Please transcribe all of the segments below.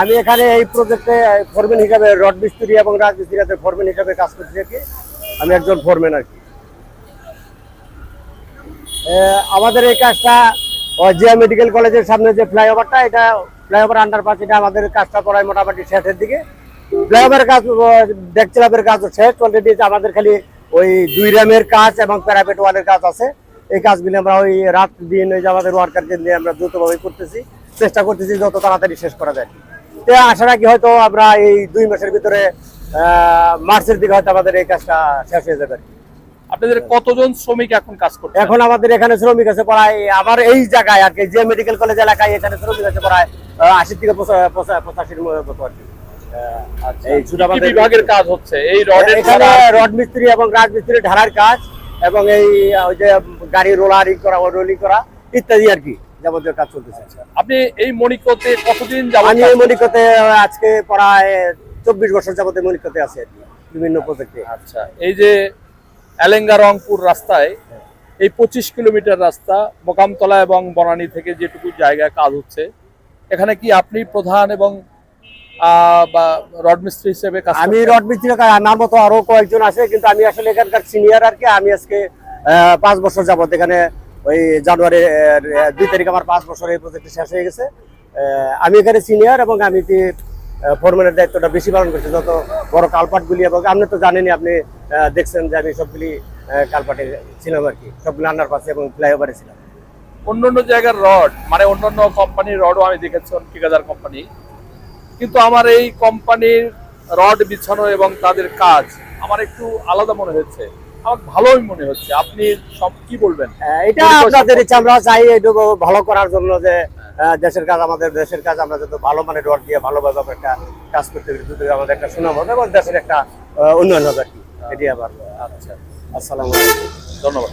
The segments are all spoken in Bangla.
আমি এখানে এই প্রজেক্টে ফোরম্যান হিসাবে রড মিস্ত্রি এবং রাজমিস্ত্রিতে ফোরম্যান হিসাবে কাজ করছি আর কি। আমি একজন ফোরম্যান আর কি। আমাদের এই কাজটা জিয়া মেডিকেল কলেজের সামনে যে ফ্লাইওভারটা, এটা ফ্লাইওভার আন্ডারপাস এটা আমাদের কাজটা করায় মোটামুটি শেষের দিকে। ফ্লাইওভারের কাজ ডেক চালাপের কাজ শেষ অলরেডি আমাদের খালি ওই দুই র্যামের কাজ এবং প্যারাপেট ওয়ালের কাজ আছে। এই কাজগুলি আমরা ওই রাত দিন ওই যে আমাদের ওয়ার্কারকে নিয়ে আমরা দ্রুতভাবে করতেছি। চেষ্টা করতেছি যত তাড়াতাড়ি শেষ করা যায়। আশা রাখি হয়তো আমরা এই দুই মাসের ভিতরে মার্চের দিকে হয়তো আমাদের এই কাজটা শেষ হয়ে যাবে। আপনাদের কতজন শ্রমিক এখন কাজ করছে এখন আমাদের এখানে শ্রমিক আছে প্রায় আমার এই জায়গায় আর কি যে মেডিকেল কলেজ এলাকায় এখানে শ্রমিক আছে প্রায় আশি থেকে পঁচা- পঁচা- পঁচাশির মতো আর কি। আহ, এই শুধু কি আমাদের বিভাগের কাজ হচ্ছে এই এখানে রড মিস্ত্রি এবং রাজমিস্ত্রি ঢালার কাজ এবং এই ওই যে গাড়ি রোলারিং করা রোলিং করা ইত্যাদি আর কি। যাবতীয় কাজ চলতেছে। আপনি এই মণিকতে কতদিন যাবত আমি এই মনিকতে আজকে প্রায় চব্বিশ বছর যাবতীয় মনিকতে আছি বিভিন্ন প্রজেক্টে আচ্ছা এই যে এলেঙ্গা রংপুর রাস্তায় এই পঁচিশ কিলোমিটার রাস্তা মোকামতলা এবং বনানী থেকে যেটুকু জায়গায় কাজ হচ্ছে এখানে কি আপনি প্রধান এবং বা রড মিস্ত্রি হিসেবে কাজ আমি? রড মিস্ত্রি আমার মতো আরও কয়েকজন আছে কিন্তু আমি আসলে এখানকার সিনিয়র আর কি আমি আজকে পাঁচ বছর যাবত এখানে ওই জানুয়ারি দুই তারিখ আমার পাঁচ বছর এই প্রজেক্ট শেষ হয়ে গেছে। আমি এখানে সিনিয়র এবং আমি ফোরম্যানের দায়িত্বটা বেশি পালন করছি। যত বড় কালপাটগুলি এবং আপনি তো জানেনই, আপনি দেখছেন যে আমি সবগুলি কালপাটে ছিলাম আর কি। সবগুলি আন্ডার পাশে এবং ফ্লাইওভারে ছিলাম। অন্য অন্য জায়গার রড মানে অন্যান্য কোম্পানির রডও আমি দেখেছি ঠিকাদার কোম্পানি কিন্তু আমার এই কোম্পানির রড বিছানো এবং তাদের কাজ, আমার একটু আলাদা মনে হচ্ছে আমার ভালোই মনে হচ্ছে। আপনি সব কি বলবেন? এটা আপনাদের ইচ্ছা আমরা চাই এটা ভালো করার জন্য যে দেশের কাজ আমাদের দেশের কাজ আমরা যাতে ভালো মানে রড দিয়ে ভালোভাবে একটা কাজ করতে পারি আমাদের একটা সুনাম হবে এবং দেশের একটা উন্নয়ন হবে আর কি। এটি আবার। আচ্ছা। আসসালামু আলাইকুম। ধন্যবাদ।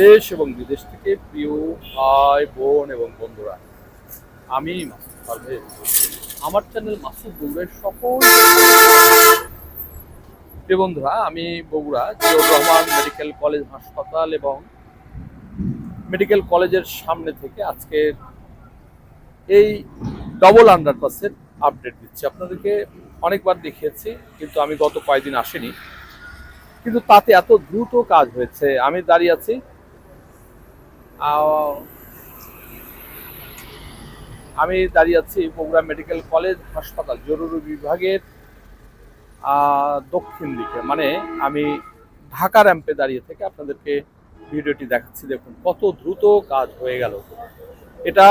দেশ এবং বিদেশ থেকে প্রিয় ভাই, বোন এবং বন্ধুরা, আমি আমার চ্যানেল মাসুদ বগুড়ার সকল প্রিয় বন্ধুরা, আমি বগুড়া জিয়র রহমান মেডিকেল কলেজ হাসপাতাল এবং মেডিকেল কলেজের সামনে থেকে আজকের এই ডবল আন্ডারপাসের আপডেট দিচ্ছি। আপনাদেরকে অনেকবার দেখিয়েছি, কিন্তু আমি গত কয়েকদিন আসিনি। কিন্তু তাতে এত দ্রুত কাজ হয়েছে, আমি দাঁড়িয়ে আছি আমি দাঁড়িয়ে আছি বগুড়া মেডিকেল কলেজ হাসপাতাল, জরুরি বিভাগের দক্ষিণ দিকে। মানে আমি ঢাকা র্যাম্পে দাঁড়িয়ে থেকে আপনাদেরকে ভিডিওটি দেখাচ্ছি। দেখুন, কত দ্রুত কাজ হয়ে গেল। এটা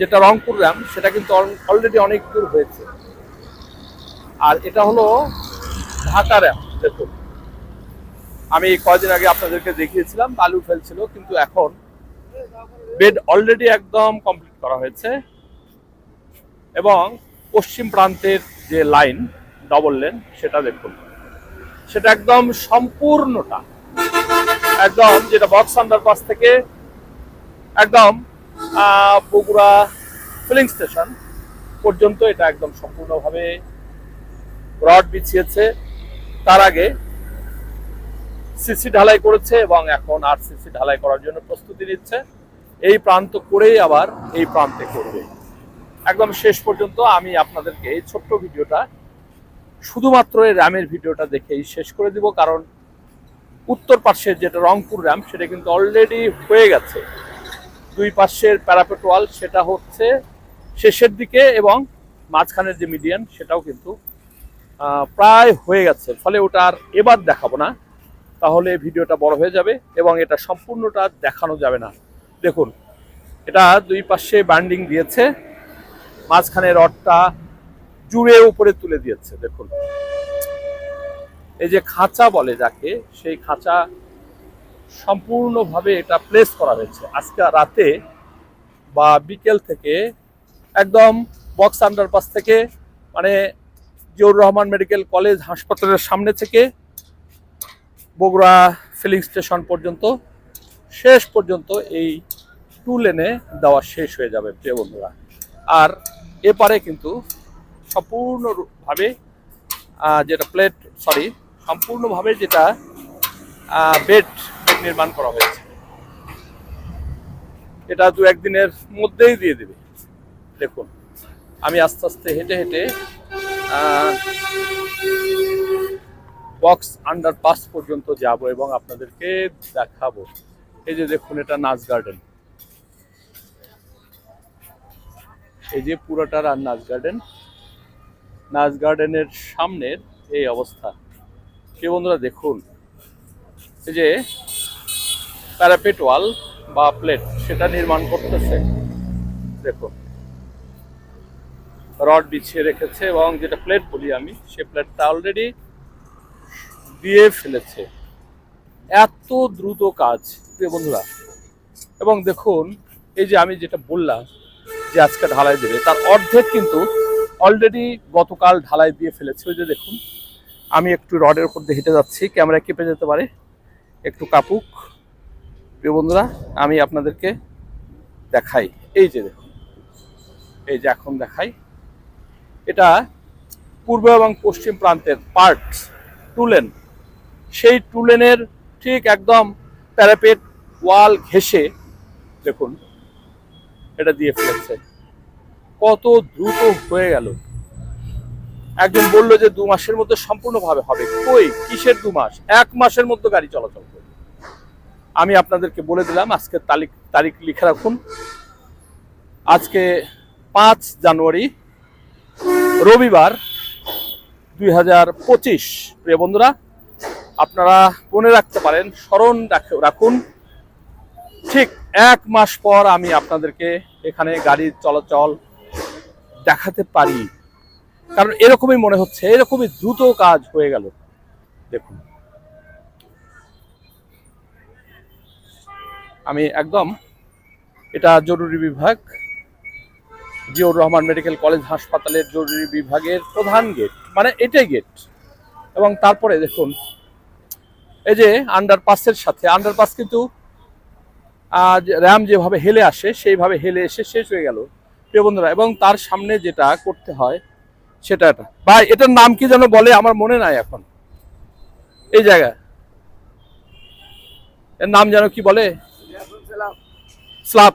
যেটা রংপুর র্যাম্প, সেটা কিন্তু অলরেডি অনেক দূর হয়েছে। আর এটা হলো ঢাকা র্যাম্প, দেখুন। আমি কয়েকদিন আগে আপনাদেরকে দেখিয়েছিলাম, বালু ফেলছিল, কিন্তু এখন বেড অলরেডি একদম কমপ্লিট করা হয়েছে। এবং পশ্চিম প্রান্তের যে লাইন ডবল লেন সেটা দেখুন। সেটা একদম সম্পূর্ণটা। একদম যেটা বক্স আন্ডারপাস থেকে একদম বগুড়া ফিলিং স্টেশন পর্যন্ত এটা একদম সম্পূর্ণভাবে রড বিছিয়েছে। তার আগে সিসি ঢালাই করেছে এবং এখন আর সিসি ঢালাই করার জন্য প্রস্তুতি নিচ্ছে। এই প্রান্ত করেই আবার এই প্রান্তে করবে। একদম শেষ পর্যন্ত আমি আপনাদেরকে এই ছোট্ট ভিডিওটা, শুধুমাত্র এই র্যামের ভিডিওটা দেখেই শেষ করে দিব, কারণ উত্তর পাশের যেটা রংপুর র্যাম, সেটা কিন্তু অলরেডি হয়ে গেছে। দুই পাশের প্যারাপেট ওয়াল সেটা হচ্ছে শেষের দিকে এবং মাঝখানের যে মিডিয়ান সেটাও কিন্তু প্রায় হয়ে গেছে। ফলে ওটা আর এবার দেখাবো না, তাহলে ভিডিওটা বড় হয়ে যাবে এবং এটা সম্পূর্ণটা দেখানো যাবে না। দেখুন, এটা দুই পাশে বান্ডিং দিয়েছে, মাঝখানে রডটা জুড়ে উপরে তুলে দিয়েছে, দেখুন। এই যে খাঁচা বলে যাকে, সেই খাঁচা সম্পূর্ণভাবে এটা প্লেস করা হয়েছে। আজকে রাতে বা বিকেল থেকে একদম বক্স আন্ডারপাস থেকে মানে জিয়ুর রহমান মেডিকেল কলেজ হাসপাতালের সামনে থেকে বগুড়া ফিলিং স্টেশন পর্যন্ত শেষ পর্যন্ত এই টু লেনে দেওয়া শেষ হয়ে যাবে, প্রিয় বন্ধুরা। আর এপারে কিন্তু সম্পূর্ণভাবে যেটা প্লেট সরি সম্পূর্ণভাবে যেটা বেড নির্মাণ করা হয়েছে। এটা দু একদিনের মধ্যেই দিয়ে দেবে। দেখুন, আমি আস্তে আস্তে হেঁটে হেঁটে বক্স আন্ডার পাস পর্যন্ত যাব এবং আপনাদেরকে দেখাবো। এই যে দেখুন, এটা নাচ গার্ডেন এই যে পুরোটার আর নাচ গার্ডেন নাচ গার্ডেনের সামনের এই অবস্থা। কে বন্ধুরা, দেখুন। এই যে প্যারাপেট ওয়াল বা প্লেট সেটা নির্মাণ করতেছে। দেখুন। রড বিছিয়ে রেখেছে এবং যেটা প্লেট বলি আমি, সে প্লেটটা অলরেডি দিয়ে ফেলেছে। এত দ্রুত কাজ, প্রিয় বন্ধুরা। এবং দেখুন, এই যে আমি যেটা বললাম যে আজকে ঢালাই দেবে, তার অর্ধেক কিন্তু অলরেডি গতকাল ঢালাই দিয়ে ফেলেছে। ওই যে দেখুন, আমি একটু রডের উপর দিয়ে হেঁটে যাচ্ছি ক্যামেরা কেঁপে যেতে পারে। একটু কাপুক। প্রিয় বন্ধুরা, আমি আপনাদেরকে দেখাই। এই যে দেখুন, এই যে এখন দেখাই। এটা পূর্ব এবং পশ্চিম প্রান্তের পার্ট টুলেন সেই টুলেনের ঠিক একদম প্যারাপেট ওয়াল ঘেসে দেখুন, এটা দিয়ে ফেলেছে। কত দ্রুত হয়ে গেল। একজন বলল যে দু মাসের মধ্যে সম্পূর্ণভাবে হবে। কই? কিসের দু মাস? এক মাসের মধ্যে গাড়ি চলাচল করবে। আমি আপনাদেরকে বলে দিলাম, আজকে তারিখ তারিখ লিখে রাখুন। আজকে পাঁচ জানুয়ারি, রবিবার দুই হাজার পঁচিশ। প্রিয় বন্ধুরা আপনারা মনে রাখতে পারেন, স্মরণ রাখ- রাখুন। ঠিক এক মাস পর আমি আপনাদেরকে এখানে গাড়ির চলাচল দেখাতে পারি। কারণ এরকমই মনে হচ্ছে, এরকমই দ্রুত কাজ হয়ে গেল। দেখুন। আমি একদম, এটা জরুরি বিভাগ জিয়ুর রহমান মেডিকেল কলেজ হাসপাতালের জরুরি বিভাগের প্রধান গেট মানে এটাই গেট। এবং তারপরে দেখুন এই যে আন্ডারপাসের সাথে আন্ডারপাস কিন্তু আজ র্যাম যেভাবে হেলে আসে সেইভাবে হেলে এসে শেষ হয়ে গেল। প্রিয় বন্ধুরা এবং তার সামনে যেটা করতে হয় সেটা এটা। ভাই এটার নাম কি যেন বলে? আমার মনে নাই এখন। এই জায়গা এর নাম যেন কি বলে? স্লাব।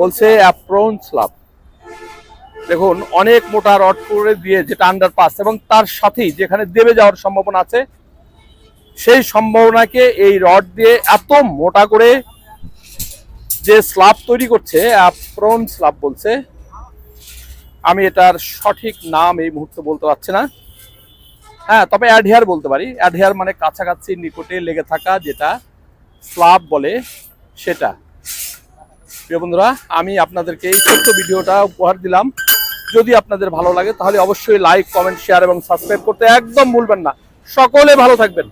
বলছে অ্যাপ্রন স্লাব দেখুন, অনেক মোটা রড করে দিয়ে যেটা আন্ডারপাস এবং তার সাথেই যেখানে দেবে যাওয়ার সম্ভাবনা আছে, সেই সম্ভাবনাকে এই রড দিয়ে এত মোটা করে যে স্ল্যাব তৈরি করছে অ্যাপ্রন স্ল্যাব বলছে, আমি এটার সঠিক নাম এই মুহূর্তে বলতে পারছি না। হ্যাঁ তবে অ্যাডহেয়ার বলতে পারি। অ্যাডহেয়ার মানে কাছাকাছি নিকটে লেগে থাকা যেটা স্ল্যাব বলে সেটা। প্রিয় বন্ধুরা, আমি আপনাদেরকে এই ছোট্ট ভিডিওটা উপহার দিলাম। যদি আপনাদের ভালো লাগে, তাহলে অবশ্যই লাইক কমেন্ট শেয়ার এবং সাবস্ক্রাইব করতে একদম ভুলবেন না। সকলে ভালো থাকবেন।